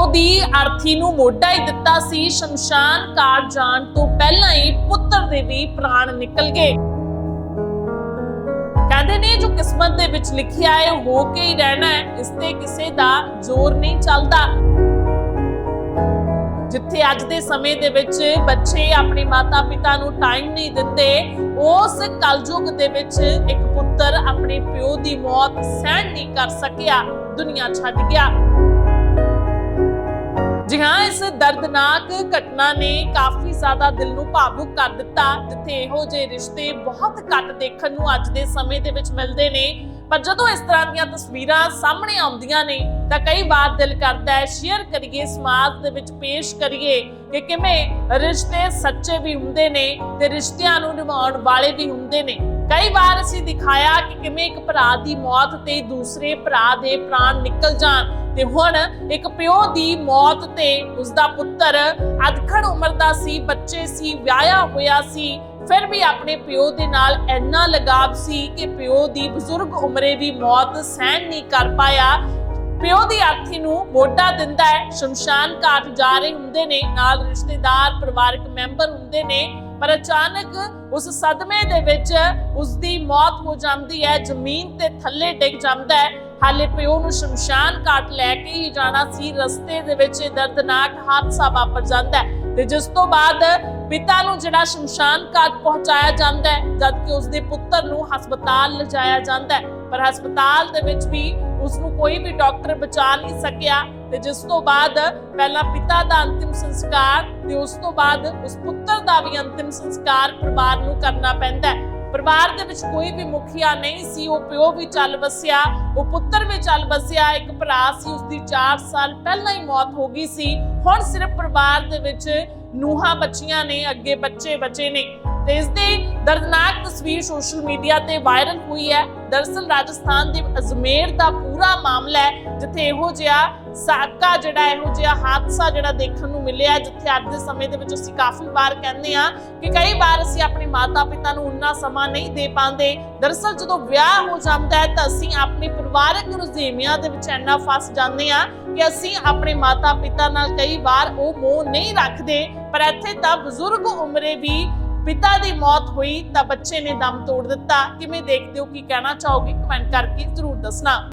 ਪਿਓ ਦੀ ਅਰਥੀ ਨੂੰ ਮੋਢਾ ਹੀ ਦਿੱਤਾ ਸੀ, ਸ਼ਮਸ਼ਾਨ ਘਾਟ ਜਾਣ ਤੋਂ ਪਹਿਲਾਂ ਹੀ ਪੁੱਤਰ ਦੇ ਵੀ ਪ੍ਰਾਣ ਨਿਕਲ ਗਏ। ਕਹਿੰਦੇ ਨੇ, ਜੋ ਕਿਸਮਤ ਦੇ ਵਿੱਚ ਲਿਖਿਆ ਹੈ, ਹੋ ਕੇ ਹੀ ਰਹਿਣਾ ਹੈ, ਇਸ ਤੇ ਕਿਸੇ ਦਾ ਜ਼ੋਰ ਨਹੀਂ ਚੱਲਦਾ। ਜਿੱਥੇ ਅੱਜ ਦੇ ਸਮੇਂ ਦੇ ਵਿੱਚ ਬੱਚੇ ਆਪਣੇ ਮਾਤਾ-ਪਿਤਾ ਨੂੰ ਟਾਈਮ ਨਹੀਂ ਦਿੰਦੇ, ਉਸ ਕਲਯੁਗ ਦੇ ਵਿੱਚ ਇੱਕ ਪੁੱਤਰ ਆਪਣੇ ਪਿਓ ਦੀ ਮੌਤ ਸਹਿਣ ਨਹੀਂ ਕਰ ਸਕਿਆ, ਦੁਨੀਆ ਛੱਡ ਗਿਆ। ਦਰਦਨਾਕ ਘਟਨਾ ਨੇ ਕਾਫੀ ਜ਼ਿਆਦਾ ਦਿਲ ਨੂੰ ਭਾਵੁਕ ਕਰ ਦਿੱਤਾ, ਜਿੱਥੇ ਇਹੋ ਜਿਹੇ ਰਿਸ਼ਤੇ ਬਹੁਤ ਘੱਟ ਦੇਖਣ ਨੂੰ ਅੱਜ ਦੇ ਸਮੇਂ ਦੇ ਵਿੱਚ ਮਿਲਦੇ ਨੇ। ਪਰ ਜਦੋਂ ਇਸ ਤਰ੍ਹਾਂ ਦੀਆਂ ਤਸਵੀਰਾਂ ਸਾਹਮਣੇ ਆਉਂਦੀਆਂ ਨੇ, ਤਾਂ ਕਈ ਵਾਰ ਦਿਲ ਕਰਦਾ ਹੈ, ਸ਼ੇਅਰ ਕਰੀਏ, ਸਮਾਜ ਦੇ ਵਿੱਚ ਪੇਸ਼ ਕਰੀਏ ਕਿ ਕਿਵੇਂ ਰਿਸ਼ਤੇ ਸੱਚੇ ਵੀ ਹੁੰਦੇ ਨੇ ਤੇ ਰਿਸ਼ਤਿਆਂ ਨੂੰ ਨਿਭਾਉਣ ਵਾਲੇ ਵੀ ਹੁੰਦੇ ਨੇ। ਕਈ ਵਾਰ ਅਸੀਂ ਦਿਖਾਇਆ ਕਿ ਕਿਵੇਂ ਇੱਕ ਭਰਾ ਦੀ ਮੌਤ ਤੇ ਦੂਸਰੇ ਭਰਾ ਦੇ ਪ੍ਰਾਣ ਨਿਕਲ ਜਾਣ। ਤੇ ਹੁਣ ਇੱਕ ਪਿਓ ਦੀ ਮੌਤ ਤੇ ਉਸ ਦਾ ਪੁੱਤਰ ਅਧਖੜ ਉਮਰ ਦਾ ਸੀ, ਬੱਚੇ ਸੀ, ਵਿਆਹਿਆ ਹੋਇਆ ਸੀ, ਫਿਰ ਵੀ ਆਪਣੇ ਪਿਓ ਦੇ ਨਾਲ ਇੰਨਾ ਲਗਾਵ ਸੀ ਕਿ ਪਿਓ ਦੀ ਬਜ਼ੁਰਗ ਉਮਰੇ ਵੀ ਮੌਤ ਸਹਿਣ ਨਹੀਂ ਕਰ ਪਾਇਆ। ਪਿਓ ਦੀ ਅਰਥੀ ਨੂੰ ਮੋਢਾ ਦਿੰਦਾ ਹੈ, ਸ਼ਮਸ਼ਾਨ ਘਾਟ ਜਾ ਰਹੇ ਹੁੰਦੇ ਨੇ, ਨਾਲ ਰਿਸ਼ਤੇਦਾਰ, ਪਰਿਵਾਰਕ ਮੈਂਬਰ ਹੁੰਦੇ ਨੇ। ਪਰ ਅਚਾਨਕ ਉਸ ਸਦਮੇ ਦੇ ਵਿੱਚ ਉਸ ਦੀ ਮੌਤ ਹੋ ਜਾਂਦੀ ਹੈ, ਜ਼ਮੀਨ ਤੇ ਥੱਲੇ ਡਿੱਗ ਜਾਂਦਾ ਹੈ। ਹਾਲੇ ਪਿਓ ਨੂੰ ਸ਼ਮਸ਼ਾਨ ਘਾਟ ਲੈ ਕੇ ਹੀ ਜਾਣਾ ਸੀ, ਰਸਤੇ ਦੇ ਵਿੱਚ ਦਰਦਨਾਕ ਹਾਦਸਾ ਵਾਪਰ ਜਾਂਦਾ ਹੈ ਤੇ ਜਿਸ ਤੋਂ ਬਾਅਦ ਪਿਤਾ ਨੂੰ ਜਿਹੜਾ ਸ਼ਮਸ਼ਾਨ ਘਾਟ ਪਹੁੰਚਾਇਆ ਜਾਂਦਾ ਹੈ, ਜਦਕਿ ਉਸ ਦੇ ਪੁੱਤਰ ਨੂੰ ਹਸਪਤਾਲ ਲਿਜਾਇਆ ਜਾਂਦਾ ਹੈ। ਪਰ ਹਸਪਤਾਲ ਦੇ ਵਿੱਚ ਵੀ ਉਸ ਨੂੰ ਕੋਈ ਵੀ ਡਾਕਟਰ ਬਚਾ ਨਹੀਂ ਸਕਿਆ ਤੇ ਜਿਸ ਤੋਂ ਬਾਅਦ ਪਹਿਲਾਂ ਪਿਤਾ ਦਾ ਅੰਤਿਮ ਸੰਸਕਾਰ ਤੇ ਉਸ ਤੋਂ ਬਾਅਦ ਉਸ ਪੁੱਤਰ ਦਾ ਵੀ ਅੰਤਿਮ ਸੰਸਕਾਰ ਪਰਿਵਾਰ ਨੂੰ ਕਰਨਾ ਪੈਂਦਾ ਹੈ। ਪਰਿਵਾਰ ਦੇ ਵਿੱਚ ਕੋਈ ਵੀ ਮੁਖੀਆ ਨਹੀਂ ਸੀ, ਉਹ ਪਿਓ ਵੀ ਚੱਲ ਵਸਿਆ, ਉਹ ਪੁੱਤਰ ਵੀ ਚੱਲ ਵਸਿਆ, ਇੱਕ ਭਰਾ ਸੀ ਉਸ ਦੀ 4 ਸਾਲ ਪਹਿਲਾਂ ਹੀ ਮੌਤ ਹੋ ਗਈ ਸੀ। ਹੁਣ ਸਿਰਫ ਪਰਿਵਾਰ ਦੇ ਵਿੱਚ ਨੂਹਾਂ ਬੱਚੀਆਂ ਨੇ, ਅੱਗੇ ਬੱਚੇ ਬਚੇ ਨੇ। ਤੇ ਇਸ ਦੀ ਦਰਦਨਾਕ ਤਸਵੀਰ ਸੋਸ਼ਲ ਮੀਡੀਆ ਤੇ ਵਾਇਰਲ ਹੋਈ ਹੈ। ਦਰਸਲ ਰਾਜਸਥਾਨ ਦੇ ਅਜਮੇਰ ਦਾ ਪੂਰਾ ਮਾਮਲਾ ਹੈ, ਜਿੱਥੇ ਇਹੋ ਜਿਹਾ ਸਾਕਾ ਜਿਹੜਾ, ਇਹੋ ਜਿਹਾ ਹਾਦਸਾ ਜਿਹੜਾ ਦੇਖਣ ਨੂੰ ਮਿਲਿਆ ਜਿੱਥੇ ਅੱਜ ਦੇ ਸਮੇਂ ਦੇ ਵਿੱਚ ਅਸੀਂ ਕਾਫੀ ਵਾਰ ਕਹਿੰਦੇ ਆ ਕਿ ਕਈ ਵਾਰ ਅਸੀਂ ਆਪਣੇ ਮਾਤਾ-ਪਿਤਾ ਨੂੰ ਉਨਾ ਸਮਾਂ ਨਹੀਂ ਦੇ ਪਾਉਂਦੇ। ਦਰਸਲ ਜਦੋਂ ਵਿਆਹ ਹੋ ਜਾਂਦਾ ਹੈ ਤਾਂ ਅਸੀਂ ਆਪਣੇ ਪਰਿਵਾਰਕ ਰੁਝੇਵਿਆਂ ਦੇ ਵਿੱਚ ਇੰਨਾ ਫਸ ਜਾਂਦੇ ਆ ਕਿ ਅਸੀਂ ਆਪਣੇ ਮਾਤਾ-ਪਿਤਾ ਨਾਲ ਕਈ ਵਾਰ ਉਹ ਮੋਹ ਨਹੀਂ ਰੱਖਦੇ। ਪਰ ਇੱਥੇ ਤਾਂ ਬਜ਼ੁਰਗ ਉਮਰੇ ਵੀ ਪਿਤਾ ਦੀ ਮੌਤ ਹੋਈ ਤਾਂ ਬੱਚੇ ਨੇ ਦਮ ਤੋੜ ਦਿੱਤਾ। ਕਿਵੇਂ ਦੇਖਦੇ ਹੋ, ਕੀ ਕਹਿਣਾ ਚਾਹੋਗੇ? ਕਮੈਂਟ ਕਰਕੇ ਜ਼ਰੂਰ ਦੱਸਣਾ।